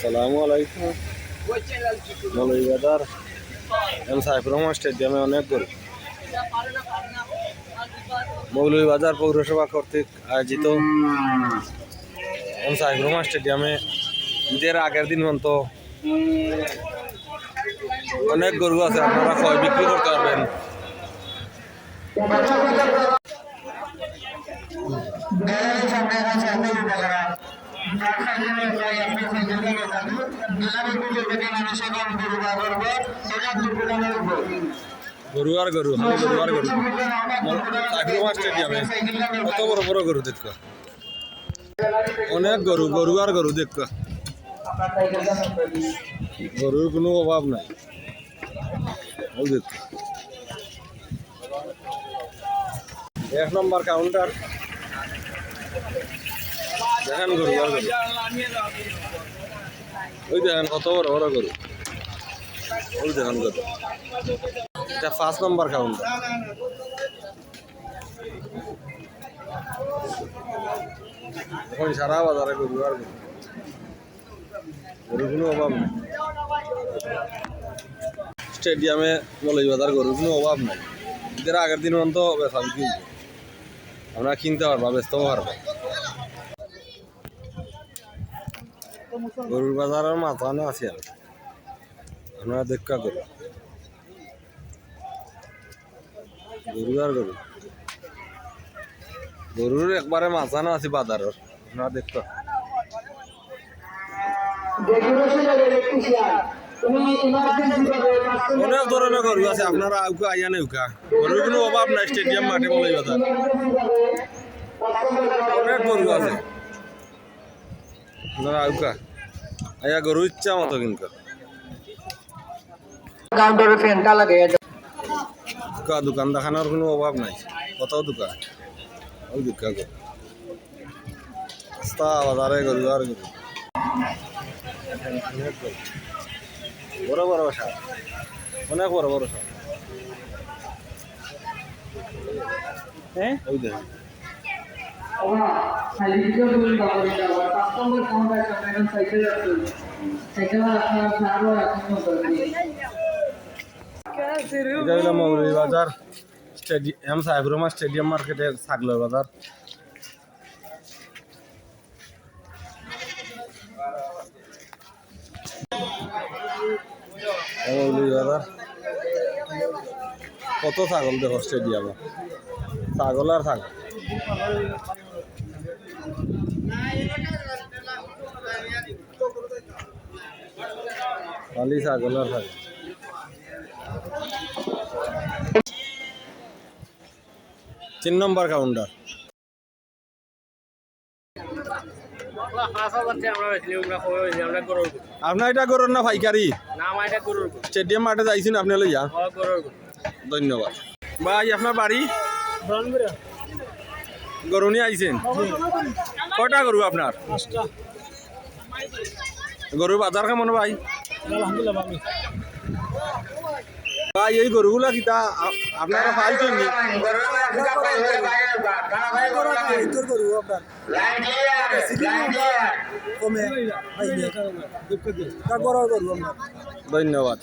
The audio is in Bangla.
আসসালামু আলাইকুম। মৌলভীবাজার এম সাইফুর রহমান স্টেডিয়ামে অনেক গরু মৌলভীবাজার পৌরসভা কর্তৃক আয়োজিত এম সাইফুর রহমান স্টেডিয়ামে ঈদের আগের দিন পর্যন্ত অনেক গরু আছে, আপনারা ক্রয় বিক্রি করতে পারবেন? গরু আর গরু খালি গরু আর গরু। স্টেডিয়ামে কত বড় বড় গরু দেখ। অনেক গরু গরু আর গরু দেখ। গরুর কোনো অভাব নাই। দেখ। এক নম্বর কাউন্টার দেখেন গরু ওই দেখেন, কত বড় বড় গরু। ওই দেখেন গরু। এটা পাঁচ নম্বর কাউন্টার এখন সারা বাজারে গরু আর গরু। গরুর কোনো অভাব নেই। স্টেডিয়ামে মৌলভীবাজার গরুর কোনো অভাব নাই। ঈদের আগের দিন বেচা বিক্রি হইবে। আমরা কিনতে পারবা বেচতেও পারবা। গরুর বাজারের মাথানো আছে আর আমরা দেখা করি। গরু আর গরু। গরুর একবারে মাথানো আছে বাজারের। আমরা দেখতে অনেক ধরনের গরু আছে, আপনারা আউকা, আইয়া নেউকা। গরুর কোনো অভাব নাই স্টেডিয়াম মাঠে বলাই বাজার অনেক গরু আছে। আপনারা আউকা। আইয়া গরু ইচ্ছা মতো কিন্তু কাউন্টারে ফ্যানটা লাগে কা দোকান দেখানোর কোনো অভাব নাই। কত দোকান ওই দোকান গরু রাস্তা বাজারে গরু আর গরু। বড় বড় সার। অনেক বড় বড় সার। হ্যাঁ? ওই দেখেন। বাজার স্টেডিয়াম স্টেডিয়াম মার্কেটের ছাগলের বাজার। বাজার। কত ছাগল দেখো স্টেডিয়ামে? ছাগল আর ছাগল। খালি তিন নম্বর কাউন্টার আপনার এটা করুন না পাইকারি? স্টেডিয়াম মাঠে যাইছেন আপনি লইয়া? ধন্যবাদ। ভাই আপনার বাড়ি? গরু নিয়ে আইছেন? কটা গরু আপনার? গরু বাজার কেমন ভাই? ভাই এই গরুগুলা কিতা আপনারা পাইছেন নি? ধন্যবাদ।